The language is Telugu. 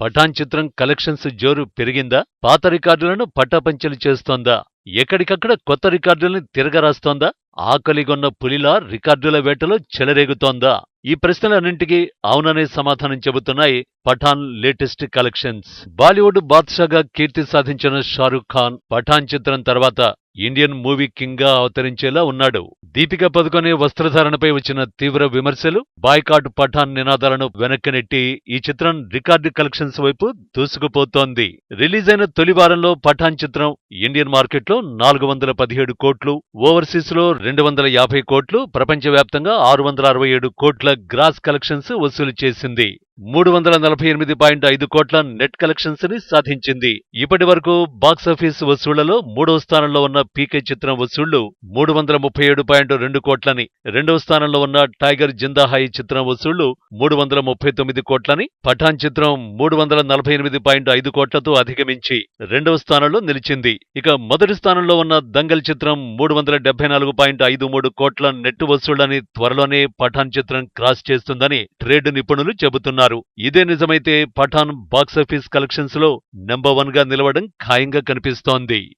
పఠాన్ చిత్రం కలెక్షన్స్ జోరు పెరిగిందా? పాత రికార్డులను పటాపంచలు చేస్తోందా? ఎక్కడికక్కడ కొత్త రికార్డుల్ని తిరగరాస్తోందా? ఆకలిగొన్న పులిలా రికార్డుల వేటలో చెలరేగుతోందా? ఈ ప్రశ్నలన్నింటికీ అవుననే సమాధానం చెబుతున్నాయి పఠాన్ లేటెస్ట్ కలెక్షన్స్. బాలీవుడ్ బాద్షాగా కీర్తి సాధించిన షారూఖ్ ఖాన్ పఠాన్ చిత్రం తర్వాత ఇండియన్ మూవీ కింగ్గా అవతరించేలా ఉన్నాడు. దీపికా పదుకొనే వస్త్రధారణపై వచ్చిన తీవ్ర విమర్శలు బాయ్కాట్ పఠాన్ నినాదాలను వెనక్కి నెట్టి ఈ చిత్రం రికార్డు కలెక్షన్స్ వైపు దూసుకుపోతోంది. రిలీజ్ అయిన తొలి వారంలో పఠాన్ చిత్రం ఇండియన్ మార్కెట్లో నాలుగు వందల పదిహేడు కోట్లు ఓవర్సీస్లో రెండు వందల యాభై కోట్లు ప్రపంచవ్యాప్తంగా ఆరు వందల అరవై ఏడు కోట్ల గ్రాస్ కలెక్షన్స్ వసూలు చేసింది. మూడు వందల నలభై ఎనిమిది పాయింట్ ఐదు కోట్ల నెట్ కలెక్షన్స్ని సాధించింది. ఇప్పటి వరకు బాక్సాఫీస్ వసూళ్ళలో మూడవ స్థానంలో ఉన్న పీకే చిత్రం వసూళ్ళు మూడు వందల ముప్పై ఏడు పాయింట్ రెండు కోట్లని. రెండవ స్థానంలో ఉన్న టైగర్ జిందాహాయి చిత్రం వసూళ్ళు మూడు వందల ముప్పై తొమ్మిది కోట్లని. పఠాన్ చిత్రం మూడు వందల నలభై ఎనిమిది పాయింట్ ఐదు కోట్లతో అధిగమించి రెండవ స్థానంలో నిలిచింది. ఇక మొదటి స్థానంలో ఉన్న దంగల్ చిత్రం మూడు వందల డెబ్బై నాలుగు పాయింట్ ఐదు మూడు కోట్ల నెట్ వసూళ్ళని త్వరలోనే పఠాన్ చిత్రం క్రాస్ చేస్తుందని ట్రేడ్ నిపుణులు చెబుతున్నారు. ఇదే నిజమైతే పఠాన్ బాక్సాఫీస్ కలెక్షన్స్లో నెంబర్ వన్గా నిలవడం ఖాయంగా కనిపిస్తోంది.